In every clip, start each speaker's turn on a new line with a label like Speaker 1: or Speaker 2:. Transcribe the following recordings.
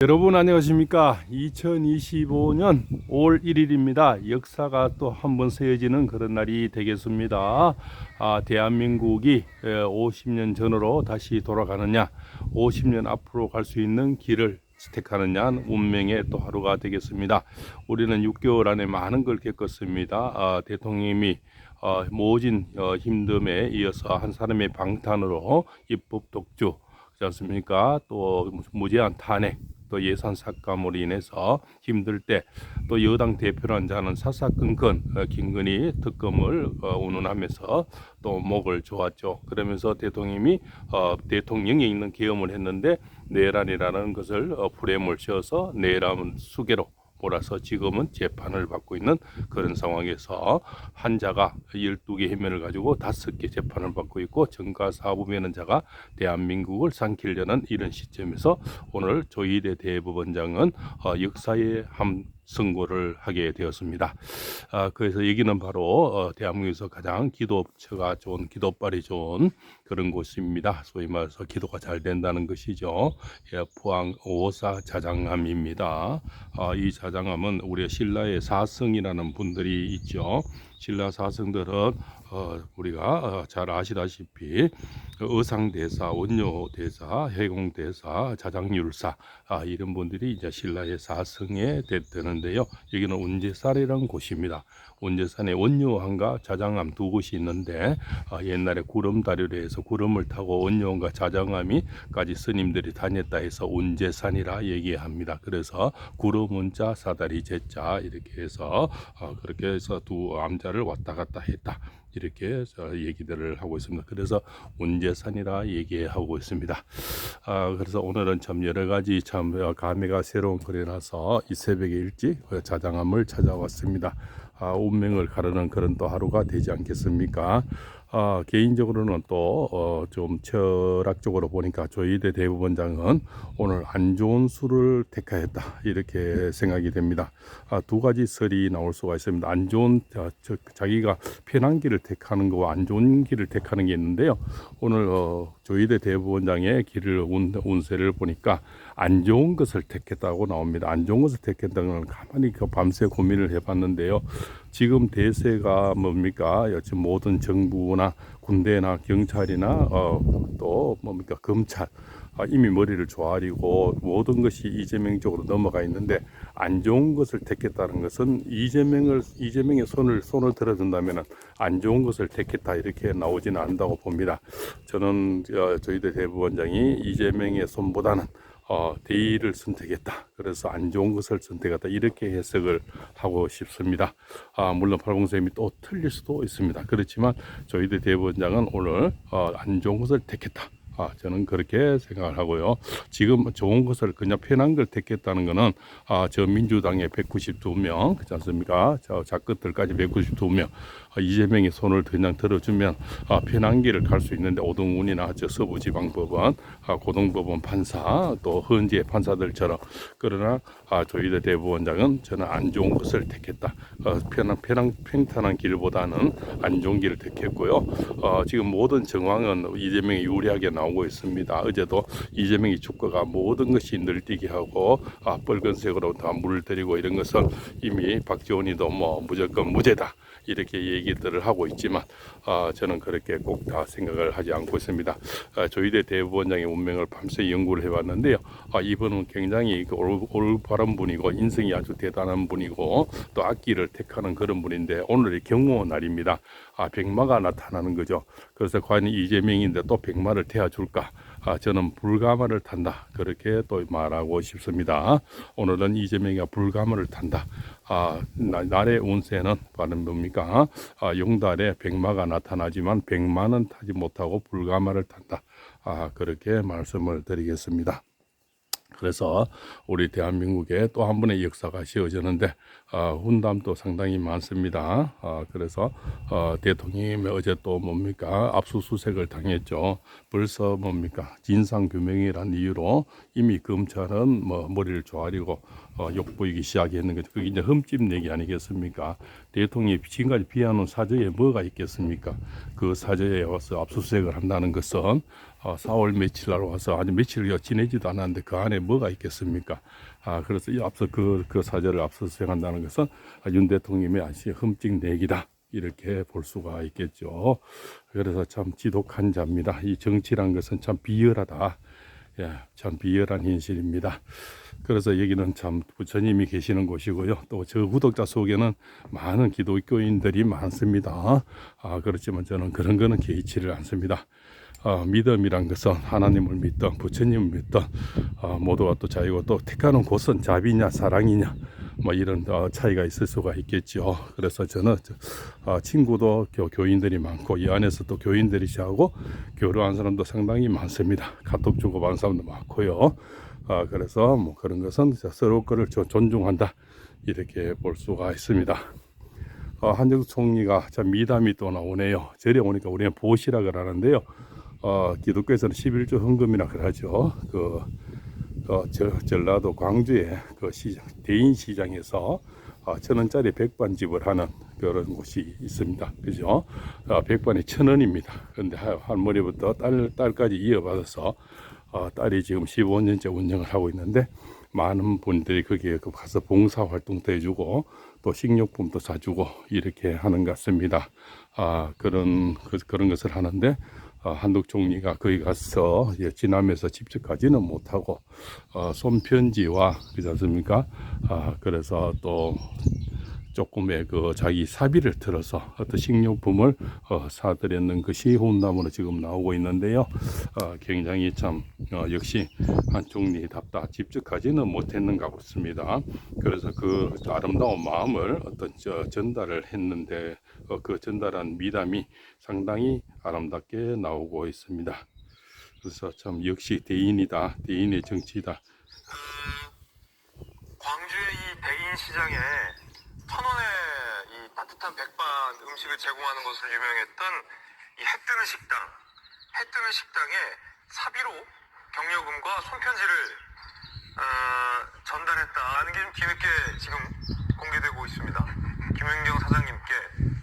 Speaker 1: 여러분 안녕하십니까? 2025년 5월 1일입니다. 역사가 또 한번 세워지는 그런 날이 되겠습니다. 아, 대한민국이 50년 전으로 다시 돌아가느냐 50년 앞으로 갈 수 있는 길을 택하느냐 운명의 또 하루가 되겠습니다. 우리는 6개월 안에 많은 걸 겪었습니다. 아, 대통령님이 어, 모진 어, 힘듦에 이어서 한 사람의 방탄으로 입법 독주 그렇지 않습니까? 또 무제한 탄핵, 또 예산 삭감으로 인해서 힘들 때 또 여당 대표란 자는 사사건건 어, 김건희 특검을 어, 운운하면서 또 목을 조았죠. 그러면서 대통령이 어, 대통령에 있는 계엄을 했는데 내란이라는 것을 어, 프레임을 씌워서 내란 수계로 몰아서 지금은 재판을 받고 있는 그런 상황에서 한자가 12개 해면을 가지고 5개 재판을 받고 있고 정가 사부면은 자가 대한민국을 삼키려는 이런 시점에서 오늘 조희대 대법원장은 어, 역사의 한 선고를 하게 되었습니다. 아, 그래서 여기는 바로 어, 대한민국에서 가장 기도처가 좋은 기도빨이 좋은 그런 곳입니다. 소위 말해서 기도가 잘 된다는 것이죠. 예, 포항 오사 자장암입니다. 아, 이 자장암은 우리 신라의 사성이라는 분들이 있죠. 신라 사성들은 어, 우리가 어, 잘 아시다시피 의상대사, 원료대사, 해공대사, 자장률사 아, 이런 분들이 이제 신라의 사성에 되- 되는데요. 여기는 운제산이라는 곳입니다. 운제산에 원료항과 자장암 두 곳이 있는데 아, 옛날에 구름다리로 해서 구름을 타고 원료항과 자장암이까지 스님들이 다녔다 해서 운제산이라 얘기합니다. 그래서 구름 운자 사다리 제자 이렇게 해서 어, 그렇게 해서 두 암자를 왔다 갔다 했다. 이렇게 저 얘기들을 하고 있습니다. 그래서 운제산이라 얘기하고 있습니다. 아, 그래서 오늘은 참 여러 가지 참 어, 감회가 새로운 거리라서 이 새벽에 일찍 어, 자장암을 찾아왔습니다. 아, 운명을 가르는 그런 또 하루가 되지 않겠습니까? 아, 개인적으로는 또좀 철학적으로 보니까 조희대 대법원장은 오늘 안 좋은 수를 택하였다 이렇게 생각이 됩니다. 아, 두 가지 설이 나올 수가 있습니다. 안 좋은 자, 저, 자기가 편한 길을 택하는 거와 안 좋은 길을 택하는 게 있는데요. 오늘 어, 조희대 대법원장의 길을 운, 운세를 보니까 안 좋은 것을 택했다고 나옵니다. 안 좋은 것을 택했다는 건 가만히 그 밤새 고민을 해봤는데요. 지금 대세가 뭡니까? 지금 모든 정부나 군대나 경찰이나 어, 또 뭡니까 검찰 아, 이미 머리를 조아리고 모든 것이 이재명 쪽으로 넘어가 있는데 안 좋은 것을 택했다는 것은 이재명을 이재명의 손을 손을 들어준다면은 안 좋은 것을 택했다 이렇게 나오지는 않는다고 봅니다. 저는 어, 저희들 대법원장이 이재명의 손보다는 어, 대의를 선택했다. 그래서 안 좋은 것을 선택했다. 이렇게 해석을 하고 싶습니다. 아, 물론 팔봉쌤이 또 틀릴 수도 있습니다. 그렇지만 저희들 대법원장은 오늘 어, 안 좋은 것을 택했다. 아, 저는 그렇게 생각을 하고요. 지금 좋은 것을 그냥 편한 걸 택했다는 것은 아, 저 민주당의 192명, 그렇지 않습니까? 저 작것들까지 192명, 아, 이재명이 손을 그냥 들어주면 아, 편한 길을 갈수 있는데 오동훈이나 저 서부지방법원, 아, 고등법원 판사, 또 헌재 판사들처럼 그러나 아, 조희대 대법원장은 저는 안 좋은 것을 택했다. 어, 편한, 편한, 평탄한 길보다는 안 좋은 길을 택했고요. 어, 지금 모든 정황은 이재명이 유리하게 나오고 있습니다. 어제도 이재명이 주가가 모든 것이 늘뛰게 하고 아, 빨간색으로 다 물들이고 이런 것은 이미 박지원이도 뭐 무조건 무죄다. 이렇게 얘기 들을 하고 있지만 아, 저는 그렇게 꼭 다 생각을 하지 않고 있습니다. 아, 조희대 대법원장의 운명을 밤새 연구를 해봤는데요. 아, 이분은 굉장히 그 올- 올바른 분이고 인성이 아주 대단한 분이고 또 악기를 택하는 그런 분인데 오늘이 경호 날입니다. 아, 백마가 나타나는 거죠. 그래서 과연 이재명인데 또 백마를 태워줄까? 아, 저는 불가마를 탄다. 그렇게 또 말하고 싶습니다. 오늘은 이재명이가 불가마를 탄다. 아, 나- 날의 운세는 바로 뭡니까? 아, 용달에 백마가 나타나지만 백마는 타지 못하고 불가마를 탄다. 아, 그렇게 말씀을 드리겠습니다. 그래서 우리 대한민국에 또한 번의 역사가 씌워졌는데 어, 훈담도 상당히 많습니다. 어, 그래서 어, 대통령이 어제 또 뭡니까 압수수색을 당했죠. 벌써 뭡니까 진상 규명이란 이유로 이미 검찰은 뭐 머리를 조아리고 어, 욕보이기 시작했는 거죠. 그게 이제 흠집 내기 아니겠습니까? 대통령이 지금까지 비하는 사저에 뭐가 있겠습니까? 그 사저에 와서 압수수색을 한다는 것은 어, 4월 며칠 날 와서 아주 며칠 지내지도 않았는데 그 안에 뭐가 있겠습니까? 아, 그래서 이 앞서 그, 그 앞서서 생각한다는 것은 윤 대통령의 아시 흠찍 내기다. 이렇게 볼 수가 있겠죠. 그래서 참 지독한 자입니다. 이 정치란 것은 참 비열하다. 예, 참 비열한 현실입니다. 그래서 여기는 참 부처님이 계시는 곳이고요. 또 저 구독자 속에는 많은 기독교인들이 많습니다. 아, 그렇지만 저는 그런 거는 개의치를 않습니다. 아, 믿음이란 것은 하나님을 믿던 부처님을 믿던 아, 모두가 또 자유고 또 택하는 곳은 자비냐 사랑이냐 뭐 이런 어, 차이가 있을 수가 있겠죠. 그래서 저는 저, 아, 친구도 교, 교인들이 많고 이 안에서 또 교인들이 하고 교류한 사람도 상당히 많습니다. 카톡 주고 받은 사람도 많고요. 아, 그래서 뭐 그런 것은 서로 거를 저- 존중한다 이렇게 볼 수가 있습니다. 어, 한정수 총리가 참 미담이 또 나오네요. 절에 오니까 우리는 보시라 그러는데요. 어, 기독교에서는 11조 헌금이라 그러죠. 그, 어, 저, 전라도 광주의 그 시장, 대인 시장에서 어, 천 원짜리 백반집을 하는 그런 곳이 있습니다. 그죠? 어, 백반이 천 원입니다. 그런데 할- 할머니부터 딸, 딸까지 이어받아서 어, 딸이 지금 15년째 운영을 하고 있는데 많은 분들이 거기에 그 가서 봉사 활동도 해주고 또 식료품도 사주고 이렇게 하는 것 같습니다. 아, 그런, 그, 그런 것을 하는데 어, 한국 총리가 거기 가서 예, 지남에서 직접 가지는 못하고 어, 손편지와 그렇지 않습니까? 아, 그래서 또 조금의 그 자기 사비를 들어서 어떤 식료품을 어, 사드렸는 것이 혼담으로 지금 나오고 있는데요. 어, 굉장히 참 어, 역시 한 총리답다 직접 가지는 못했는가 같습니다. 그래서 그 아름다운 마음을 어떤 저 전달을 했는데 어, 그 전달한 미담이 상당히 아름답게 나오고 있습니다. 그래서 참 역시 대인이다, 대인의 정치다.
Speaker 2: 광주의 이 대인 시장에 따뜻한 백반 음식을 제공하는 것으로 유명했던 이 해뜨는 식당, 해뜨는 식당에 사비로 격려금과 손편지를 어, 전달했다는 게 좀 뒤늦게 지금 공개되고 있습니다. 김윤경 사장님께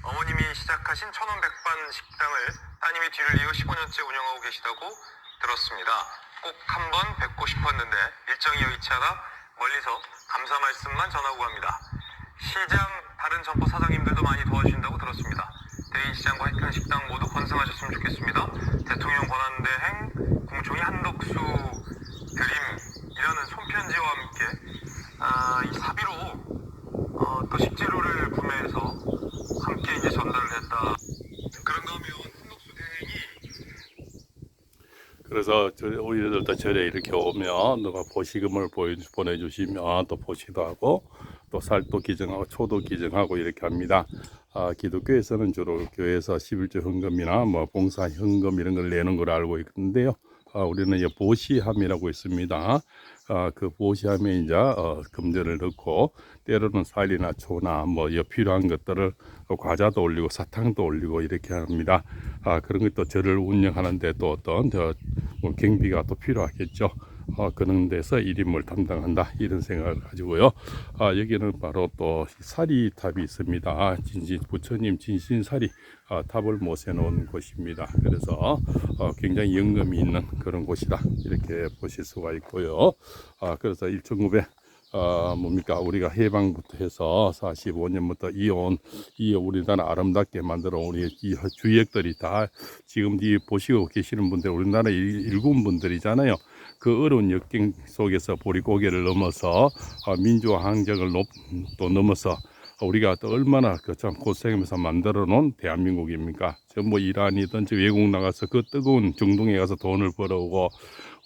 Speaker 2: 어머님이 시작하신 천원 백반 식당을 따님이 뒤를 이어 15년째 운영하고 계시다고 들었습니다. 꼭 한번 뵙고 싶었는데 일정이 여의치 않아 멀리서 감사 말씀만 전하고 갑니다. 시장 다른 점포 사장님들 도와주신다고 들었습니다. 대인시장과 해편 식당 모두 건승하셨으면 좋겠습니다. 대통령 권한대행 공총이 한덕수 드림이라는 손편지와 함께 아, 이 사비로 어, 또 식재료를 구매해서 함께 이제 전달을 했다. 그런가 하면 한덕수 대행이
Speaker 1: 그래서 저 우리들도 절에 이렇게 오면 누가 보시금을 보내주시면 또 보시도 하고 또 살도 기증하고 초도 기증하고 이렇게 합니다. 아, 기독교에서는 주로 교회에서 11조 헌금이나 뭐 봉사 헌금 이런 걸 내는 걸 알고 있는데요. 아, 우리는 이제 보시함이라고 있습니다. 아, 그 보시함에 이제 어, 금전을 넣고 때로는 쌀이나 초나 뭐여 필요한 것들을 또 과자도 올리고 사탕도 올리고 이렇게 합니다. 아, 그런 것도 절을 운영하는데 또 어떤 저, 뭐 경비가 또 필요하겠죠. 어, 그런 데서 일임을 담당한다 이런 생각을 가지고요. 아, 여기는 바로 또 사리 탑이 있습니다. 진신 부처님 진신 사리 아, 탑을 모셔놓은 곳입니다. 그래서 어, 굉장히 영감이 있는 그런 곳이다 이렇게 보실 수가 있고요. 아, 그래서 1900 어, 뭡니까 우리가 해방부터 해서 45년부터 이어온 이 우리나라 아름답게 만들어 우리 이 주역들이 다 지금 이 보시고 계시는 분들 우리나라 일- 일군 분들이잖아요. 그 어려운 역경 속에서 보리고개를 넘어서 어, 민주화 항쟁을 높, 또 넘어서 우리가 또 얼마나 그 참 고생하면서 만들어 놓은 대한민국입니까? 전뭐 이란이든 저 외국 나가서 그 뜨거운 중동에 가서 돈을 벌어오고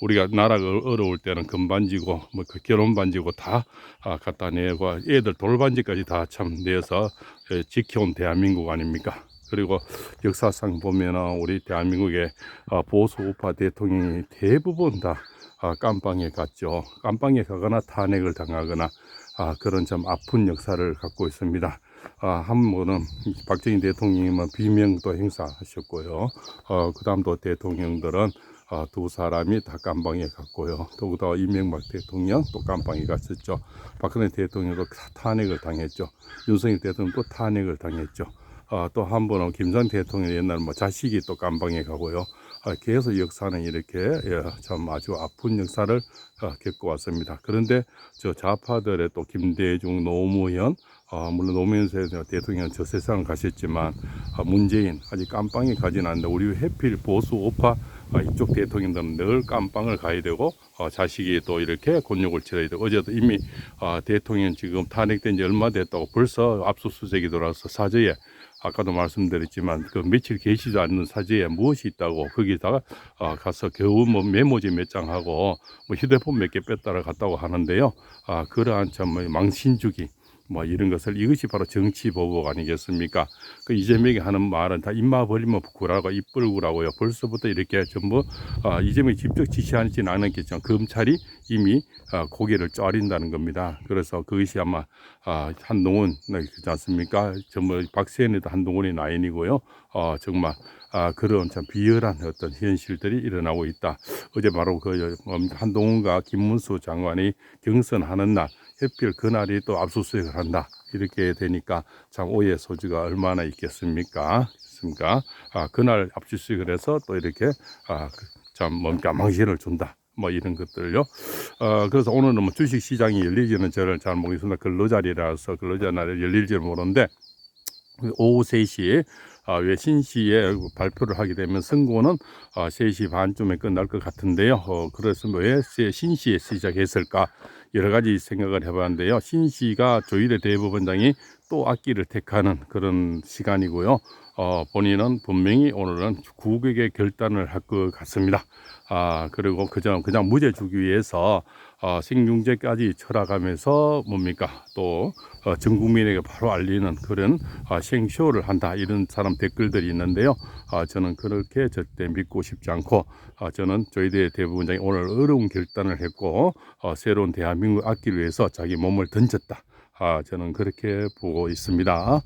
Speaker 1: 우리가 나라가 어려울 때는 금반지고 뭐 그 결혼 반지고 다 아, 갖다 내고 애들 돌반지까지 다 참 내서 에, 지켜온 대한민국 아닙니까? 그리고 역사상 보면은 우리 대한민국의 아, 보수 우파 대통령이 대부분 다 아, 깜빵에 갔죠. 깜빵에 가거나 탄핵을 당하거나 아, 그런 참 아픈 역사를 갖고 있습니다. 아, 한 분은 박정희 대통령님은 비명도 행사하셨고요. 어, 그 다음도 대통령들은 어, 두 사람이 다 깜방에 갔고요. 더구나 이명박 대통령 또 깜방에 갔었죠. 박근혜 대통령도 탄핵을 당했죠. 윤석열 대통령도 탄핵을 당했죠. 어, 또한 번은 김전 대통령 옛날 뭐 자식이 또 깜방에 가고요. 아, 계속 역사는 이렇게 예, 참 아주 아픈 역사를 어, 겪고 왔습니다. 그런데 저 좌파들의 또 김대중, 노무현, 아, 물론 노무현 대통령 저 세상을 가셨지만 아, 문재인 아직 깜빵에 가진 않는데 우리 해필 보수 아, 이쪽 대통령들은 늘 깜빵을 가야 되고 어, 자식이 또 이렇게 곤욕을 치러야 되고 어제도 이미 아, 대통령 지금 탄핵된 지 얼마 됐다고 벌써 압수수색이 들어와서 사저에 아까도 말씀드렸지만 그 며칠 계시지 않는 사저에 무엇이 있다고 거기다가 아, 가서 겨우 뭐 메모지 몇 장 하고 뭐 휴대폰 몇 개 뺐다가 갔다고 하는데요. 아, 그러한 참 망신주기 뭐 이런 것을 이것이 바로 정치 보복 아니겠습니까? 그 이재명이 하는 말은 다 입마 벌리면 부끄라고 입 벌구라고요. 벌써부터 이렇게 전부 아, 이재명이 직접 지시하지는 않았겠지만 검찰이 이미 아, 고개를 쪼린다는 겁니다. 그래서 그것이 아마 아, 한동훈 네, 그렇지 않습니까? 전부 박세현에도 한동훈이 나인이고요. 어, 정말 아, 그런 참 비열한 어떤 현실들이 일어나고 있다. 어제 바로 그 음, 한동훈과 김문수 장관이 경선하는 날 해필 그날이 또 압수수색을 한다. 이렇게 되니까 참 오해 소지가 얼마나 있겠습니까? 있습니까? 아, 그날 압수수색을 해서 또 이렇게 아, 그참 뭔가 망신을 준다. 뭐 이런 것들요. 어, 그래서 오늘은 뭐 주식 시장이 열리지는 저를 잘 모르겠습니다. 근로자리라서 근로자 날에 열릴지 모르는데 오후 3시 아, 왜 신시에 발표를 하게 되면 선고는 아, 3시 반쯤에 끝날 것 같은데요. 어, 그래서 왜 세- 신시에 시작했을까? 여러 가지 생각을 해봤는데요. 신시가 조희대 대법원장이 또 악기를 택하는 그런 시간이고요. 어, 본인은 분명히 오늘은 국익의 결단을 할 것 같습니다. 아, 그리고 그냥, 그냥 무죄 주기 위해서 어, 생중죄까지 철학하면서 뭡니까? 또 어, 전 국민에게 바로 알리는 그런 아, 생쇼를 한다 이런 사람 댓글들이 있는데요. 아, 저는 그렇게 절대 믿고 싶지 않고 아, 저는 저희들 대부분장이 오늘 어려운 결단을 했고 어, 새로운 대한민국 악기를 위해서 자기 몸을 던졌다. 아, 저는 그렇게 보고 있습니다.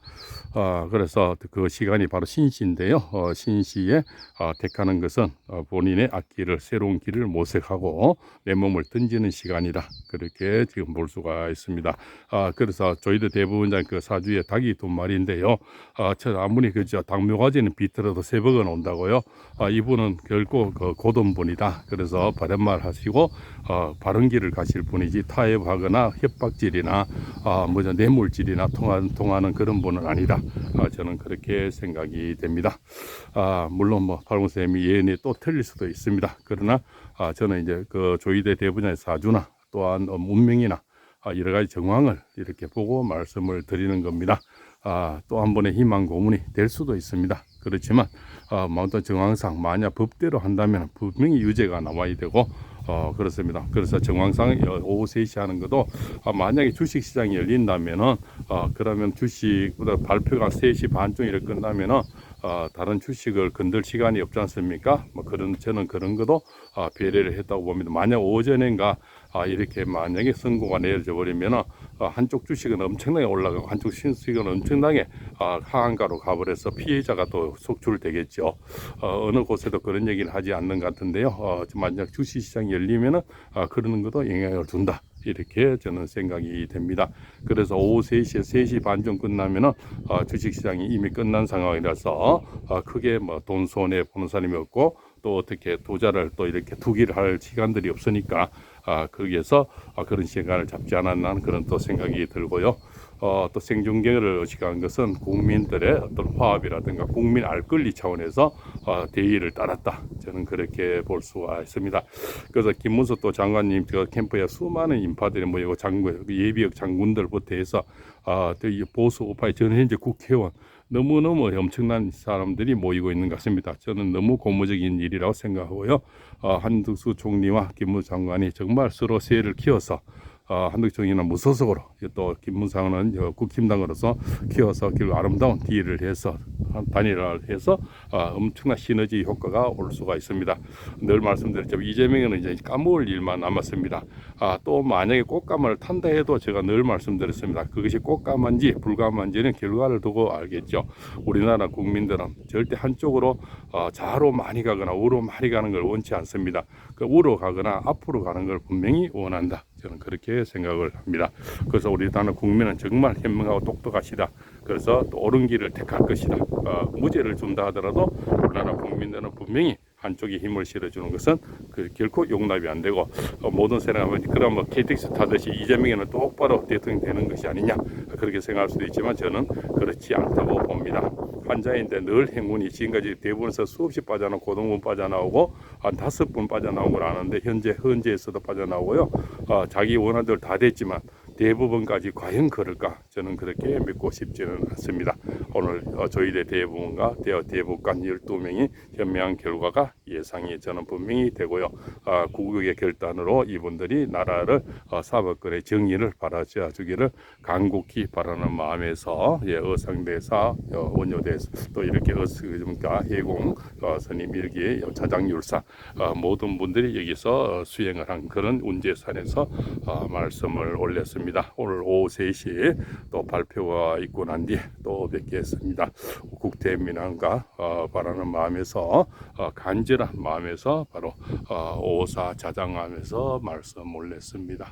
Speaker 1: 아, 그래서 그 시간이 바로 신시인데요. 어, 신시에 아, 택하는 것은 어, 본인의 악기를 새로운 길을 모색하고 내 몸을 던지는 시간이다. 그렇게 지금 볼 수가 있습니다. 아, 그래서 저희들 대부분장 그 사주에 닭이 두 마리인데요. 아, 저 아무리 그저 닭묘가지는 비틀어도 새벽은 온다고요. 아, 이분은 결코 그 고돈분이다. 그래서 바른 말 하시고 어, 바른 길을 가실 분이지 타협하거나 협박질이나 아, 뭐죠 뇌물질이나 통하는 통하는 그런 분은 아니다. 아, 저는 그렇게 생각이 됩니다. 아, 물론 뭐 팔공 쌤이 예언이 또 틀릴 수도 있습니다. 그러나 아, 저는 이제 그 조이대 대분야의 사주나 또한 어, 문명이나 아, 여러 가지 정황을 이렇게 보고 말씀을 드리는 겁니다. 아, 또 한 번의 희망 고문이 될 수도 있습니다. 그렇지만 아, 뭐 어떤 정황상 만약 법대로 한다면 분명히 유죄가 나와야 되고 어, 그렇습니다. 그래서 정황상 어, 오후 3시 하는 것도 아, 만약에 주식 시장이 열린다면은 어, 그러면 주식보다 발표가 3시 반쯤 이렇게 끝나면은 어, 다른 주식을 건들 시간이 없지 않습니까? 뭐 그런 저는 그런 것도 아, 배려를 했다고 봅니다. 만약 오전인가 아, 이렇게 만약에 선고가 내려져 버리면은 어, 한쪽 주식은 엄청나게 올라가고 한쪽 신수익은 엄청나게 아, 하한가로 가버려서 피해자가 또 속출되겠죠. 어, 어느 곳에도 그런 얘기는 하지 않는 것 같은데요. 어, 만약 주식 시장이 열리면은 아, 그러는 것도 영향을 준다. 이렇게 저는 생각이 됩니다. 그래서 오후 3시에 3시 반쯤 끝나면은 어, 주식시장이 이미 끝난 상황이라서 어, 크게 뭐 돈 손해 보는 사람이 없고 또 어떻게 투자를 또 이렇게 투기를 할 시간들이 없으니까 아, 거기에서 아, 그런 시간을 잡지 않았나 하는 그런 또 생각이 들고요. 어, 또 생중계를 의식한 것은 국민들의 어떤 화합이라든가 국민 알 권리 차원에서 어, 대의를 따랐다. 저는 그렇게 볼 수가 있습니다. 그래서 김문수 또 장관님 저 캠프에 수많은 인파들이 모이고 장군 예비역 장군들부터 해서 아, 보수 우파의 저는 현재 국회의원 너무너무 엄청난 사람들이 모이고 있는 것 같습니다. 저는 너무 고무적인 일이라고 생각하고요. 어, 한덕수 총리와 김문수 장관이 정말 서로 세를 키워서 어, 한덕정이는 무소속으로 또 김문상은 어, 국힘당으로서 키워서 결국 아름다운 딜을 해서 한 단일화를 해서 어, 엄청난 시너지 효과가 올 수가 있습니다. 늘 말씀드렸지만 이재명은 이제 까먹을 일만 남았습니다. 아, 또 만약에 꽃감을 탄다 해도 제가 늘 말씀드렸습니다. 그것이 꽃감한지 불감한지는 결과를 두고 알겠죠. 우리나라 국민들은 절대 한쪽으로 어, 좌로 많이 가거나 우로 많이 가는 걸 원치 않습니다. 그 우로 가거나 앞으로 가는 걸 분명히 원한다. 저는 그렇게 생각을 합니다. 그래서 우리나라 국민은 정말 현명하고 똑똑하시다. 그래서 또 옳은 길을 택할 것이다. 어, 무죄를 준다 하더라도 우리나라 국민들은 분명히 한쪽에 힘을 실어주는 것은 그 결코 용납이 안 되고 어, 모든 사람은 그럼 뭐 KTX 타듯이 이재명에는 똑바로 대통령 되는 것이 아니냐 그렇게 생각할 수도 있지만 저는 그렇지 않다고 봅니다. 환자인데 늘 행운이 지금까지 대부분에서 수없이 빠져나오고 고등분 빠져나오고 한 다섯 분 빠져나온 걸 아는데 현재 현재에서도 빠져나오고요. 어, 자기 대로 다 됐지만 대부분까지 과연 그럴까? 저는 그렇게 믿고 싶지는 않습니다. 오늘 어, 저희들 대부분과 대북관 12명이 현명한 결과가 예상이 저는 분명히 되고요. 아, 국익의 결단으로 이분들이 나라를 어, 사법권의 정의를 바라져 주기를 간곡히 바라는 마음에서 예, 어상대사, 어, 원효대사 또 이렇게 어스금과 해공 어, 스님 일기 자장율사 어, 모든 분들이 여기서 어, 수행을 한 그런 운제산에서 어, 말씀을 올렸습니다. 오늘 오후 3시에 또 발표가 있고 난 뒤에 또 뵙겠습니다. 국태민안과 어, 바라는 마음에서 어, 간절한 마음에서 바로 어, 오사 자장하면서 말씀 올렸습니다.